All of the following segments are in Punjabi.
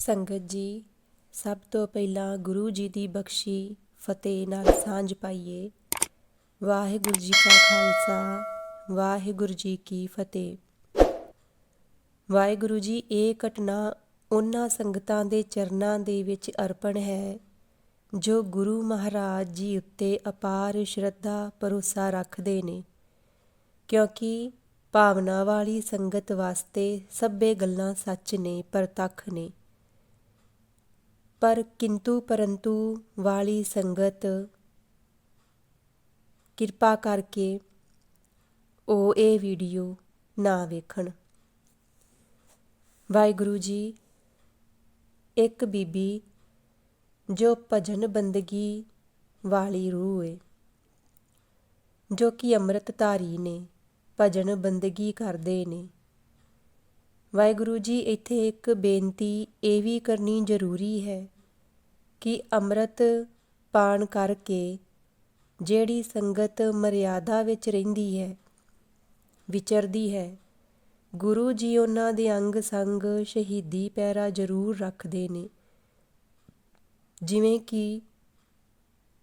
ਸੰਗਤ ਜੀ, ਸਭ ਤੋਂ ਪਹਿਲਾਂ ਗੁਰੂ ਜੀ ਦੀ ਬਖਸ਼ੀ ਫਤਿਹ ਨਾਲ ਸਾਂਝ ਪਾਈਏ। ਵਾਹਿਗੁਰੂ ਜੀ ਕਾ ਖਾਲਸਾ, ਵਾਹਿਗੁਰੂ ਜੀ ਕੀ ਫਤਿਹ। ਵਾਹਿਗੁਰੂ ਜੀ, ਇਹ ਘਟਨਾ ਉਹਨਾਂ ਸੰਗਤਾਂ ਦੇ ਚਰਨਾਂ ਦੇ ਵਿੱਚ ਅਰਪਣ ਹੈ, ਜੋ ਗੁਰੂ ਮਹਾਰਾਜ ਜੀ ਉੱਤੇ ਅਪਾਰ ਸ਼ਰਧਾ, ਭਰੋਸਾ ਰੱਖਦੇ ਨੇ। ਕਿਉਂਕਿ ਭਾਵਨਾ ਵਾਲੀ ਸੰਗਤ ਵਾਸਤੇ ਸਭੇ ਗੱਲਾਂ ਸੱਚ ਨੇ, ਪ੍ਰਤੱਖ ਨੇ। ਪਰ ਕਿੰਤੂ ਪਰੰਤੂ ਵਾਲੀ ਸੰਗਤ ਕਿਰਪਾ ਕਰਕੇ ਉਹ ਇਹ ਵੀਡੀਓ ਨਾ ਵੇਖਣ। ਵਾਹਿਗੁਰੂ ਜੀ, ਇੱਕ ਬੀਬੀ ਜੋ ਭਜਨ ਬੰਦਗੀ ਵਾਲੀ ਰੂਹ ਹੈ ਜੋ ਕਿ ਅੰਮ੍ਰਿਤ ਧਾਰੀ ਨੇ, ਭਜਨ ਬੰਦਗੀ ਕਰਦੇ ਨੇ। ਵਾਹਿਗੁਰੂ ਜੀ, ਇੱਥੇ ਇੱਕ ਬੇਨਤੀ ਇਹ ਵੀ ਕਰਨੀ ਜ਼ਰੂਰੀ ਹੈ ਕਿ ਅੰਮ੍ਰਿਤ ਪਾਣ ਕਰਕੇ ਜਿਹੜੀ ਸੰਗਤ ਮਰਿਆਦਾ ਵਿੱਚ ਰਹਿੰਦੀ ਹੈ, ਵਿਚਰਦੀ ਹੈ, ਗੁਰੂ ਜੀ ਉਹਨਾਂ ਦੇ ਅੰਗ ਸੰਗ ਸ਼ਹੀਦੀ ਪੈਰਾ ਜ਼ਰੂਰ ਰੱਖਦੇ ਨੇ। ਜਿਵੇਂ ਕਿ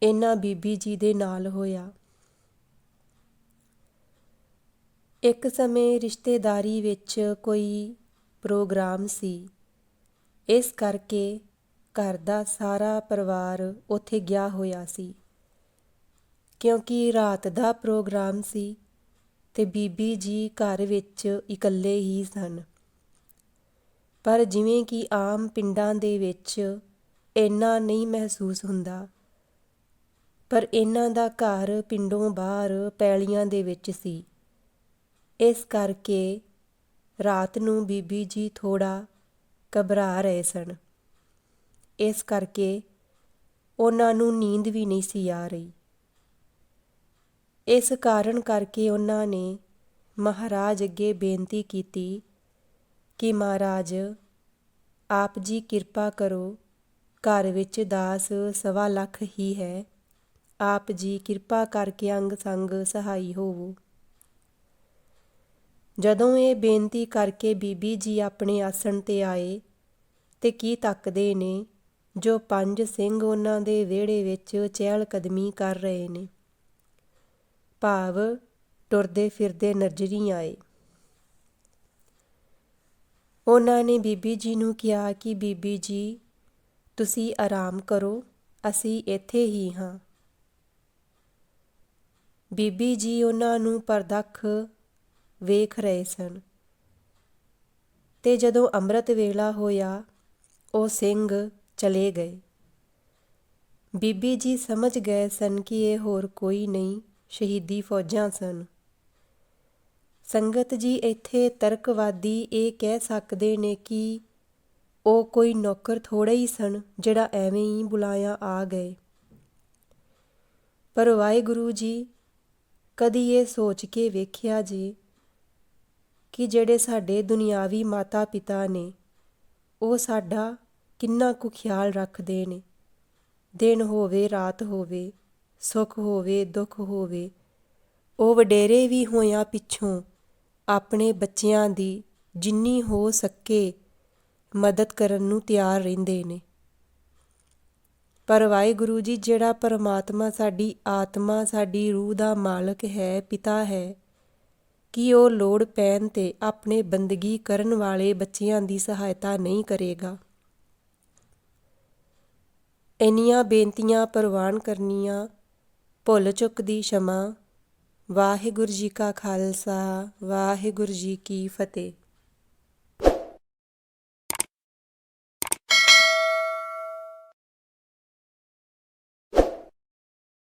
ਇਹਨਾਂ ਬੀਬੀ ਜੀ ਦੇ ਨਾਲ ਹੋਇਆ। ਇੱਕ ਸਮੇਂ ਰਿਸ਼ਤੇਦਾਰੀ ਵਿੱਚ ਕੋਈ ਪ੍ਰੋਗਰਾਮ ਸੀ। ਇਸ ਕਰਕੇ ਘਰ ਦਾ ਸਾਰਾ ਪਰਿਵਾਰ ਉੱਥੇ ਗਿਆ ਹੋਇਆ ਸੀ। ਕਿਉਂਕਿ ਰਾਤ ਦਾ ਪ੍ਰੋਗਰਾਮ ਸੀ ਤੇ ਬੀਬੀ ਜੀ ਘਰ ਵਿੱਚ ਇਕੱਲੇ ਹੀ ਸਨ। ਪਰ ਜਿਵੇਂ ਕਿ ਆਮ ਪਿੰਡਾਂ ਦੇ ਵਿੱਚ ਇੰਨਾ ਨਹੀਂ ਮਹਿਸੂਸ ਹੁੰਦਾ, ਪਰ ਇਹਨਾਂ ਦਾ ਘਰ ਪਿੰਡੋਂ ਬਾਹਰ ਪੈਲੀਆਂ ਦੇ ਵਿੱਚ ਸੀ। ਇਸ ਕਰਕੇ ਰਾਤ ਨੂੰ ਬੀਬੀ ਜੀ ਥੋੜ੍ਹਾ ਘਬਰਾ ਰਹੇ ਸਨ। ਇਸ ਕਰਕੇ ਉਹਨਾਂ ਨੂੰ ਨੀਂਦ ਵੀ ਨਹੀਂ ਸੀ ਆ ਰਹੀ। ਇਸ ਕਾਰਨ ਕਰਕੇ ਉਹਨਾਂ ਨੇ ਮਹਾਰਾਜ ਅੱਗੇ ਬੇਨਤੀ ਕੀਤੀ ਕਿ ਮਹਾਰਾਜ, ਆਪ ਜੀ ਕਿਰਪਾ ਕਰੋ, ਘਰ ਵਿੱਚ ਦਾਸ ਸਵਾ ਲੱਖ ਹੀ ਹੈ। ਆਪ ਜੀ ਕਿਰਪਾ ਕਰਕੇ ਅੰਗ ਸੰਗ ਸਹਾਈ ਹੋਵੋ। ਜਦੋਂ ਇਹ ਬੇਨਤੀ ਕਰਕੇ ਬੀਬੀ ਜੀ ਆਪਣੇ ਆਸਣ ਤੇ ਆਏ ਤੇ ਕੀ ਤੱਕਦੇ ਨੇ, ਜੋ ਪੰਜ ਸਿੰਘ ਉਹਨਾਂ ਦੇ ਵਿਹੜੇ ਵਿੱਚ ਚਹਿਲ ਕਦਮੀ ਕਰ ਰਹੇ ਨੇ। ਭਾਵ ਟੁਰਦੇ ਫਿਰਦੇ ਨਜ਼ਰੀ ਆਏ। ਉਹਨਾਂ ਨੇ ਬੀਬੀ ਜੀ ਨੂੰ ਕਿਹਾ ਕਿ ਬੀਬੀ ਜੀ, ਤੁਸੀਂ ਆਰਾਮ ਕਰੋ, ਅਸੀਂ ਇੱਥੇ ਹੀ ਹਾਂ। ਬੀਬੀ ਜੀ ਉਹਨਾਂ ਨੂੰ ਪਰਦਖ ਵੇਖ ਰਹੇ ਸਨ। ਤੇ ਜਦੋਂ ਅੰਮ੍ਰਿਤ ਵੇਲਾ ਹੋਇਆ, ਉਹ ਸਿੰਘ ਚਲੇ ਗਏ। ਬੀਬੀ ਜੀ ਸਮਝ ਗਏ ਸਨ ਕਿ ਇਹ ਹੋਰ ਕੋਈ ਨਹੀਂ, ਸ਼ਹੀਦੀ ਫੌਜਾਂ ਸਨ। ਸੰਗਤ ਜੀ ਇੱਥੇ ਤਰਕਵਾਦੀ ਇਹ ਕਹਿ ਸਕਦੇ ਨੇ ਕਿ ਉਹ ਕੋਈ ਨੌਕਰ ਥੋੜਾ ਹੀ ਸਨ, ਜਿਹੜਾ ਐਵੇਂ ਹੀ ਬੁਲਾਇਆ ਆ ਗਏ। ਪਰ ਵਾਹਿਗੁਰੂ ਜੀ, ਕਦੀ ਇਹ ਸੋਚ ਕੇ ਵੇਖਿਆ ਜੀ ਕਿ ਜਿਹੜੇ ਸਾਡੇ ਦੁਨਿਆਵੀ ਮਾਤਾ ਪਿਤਾ ਨੇ, ਉਹ ਸਾਡਾ ਕਿੰਨਾ ਕੁ ਖਿਆਲ ਰੱਖਦੇ ਨੇ। ਦਿਨ ਹੋਵੇ, ਰਾਤ ਹੋਵੇ, ਸੁੱਖ ਹੋਵੇ, ਦੁੱਖ ਹੋਵੇ, ਉਹ ਵਡੇਰੇ ਵੀ ਹੋਇਆ ਪਿੱਛੋਂ ਆਪਣੇ ਬੱਚਿਆਂ ਦੀ ਜਿੰਨੀ ਹੋ ਸਕੇ ਮਦਦ ਕਰਨ ਨੂੰ ਤਿਆਰ ਰਹਿੰਦੇ ਨੇ। ਪਰ ਵਾਹਿਗੁਰੂ ਜੀ, ਜਿਹੜਾ ਪਰਮਾਤਮਾ ਸਾਡੀ ਆਤਮਾ, ਸਾਡੀ ਰੂਹ ਦਾ ਮਾਲਕ ਹੈ, ਪਿਤਾ ਹੈ ਕਿ ਉਹ ਲੋੜ ਪੈਣ ਤੇ ਆਪਣੇ ਬੰਦਗੀ ਕਰਨ ਵਾਲੇ ਬੱਚਿਆਂ ਦੀ ਸਹਾਇਤਾ ਨਹੀਂ ਕਰੇਗਾ? ਇੰਨੀਆਂ ਬੇਨਤੀਆਂ ਪ੍ਰਵਾਨ ਕਰਨੀਆਂ, ਭੁੱਲ ਚੁੱਕ ਦੀ ਸ਼ਮਾ। ਵਾਹਿਗੁਰੂ ਜੀ ਕਾ ਖਾਲਸਾ, ਵਾਹਿਗੁਰੂ ਜੀ ਕੀ ਫਤਿਹ।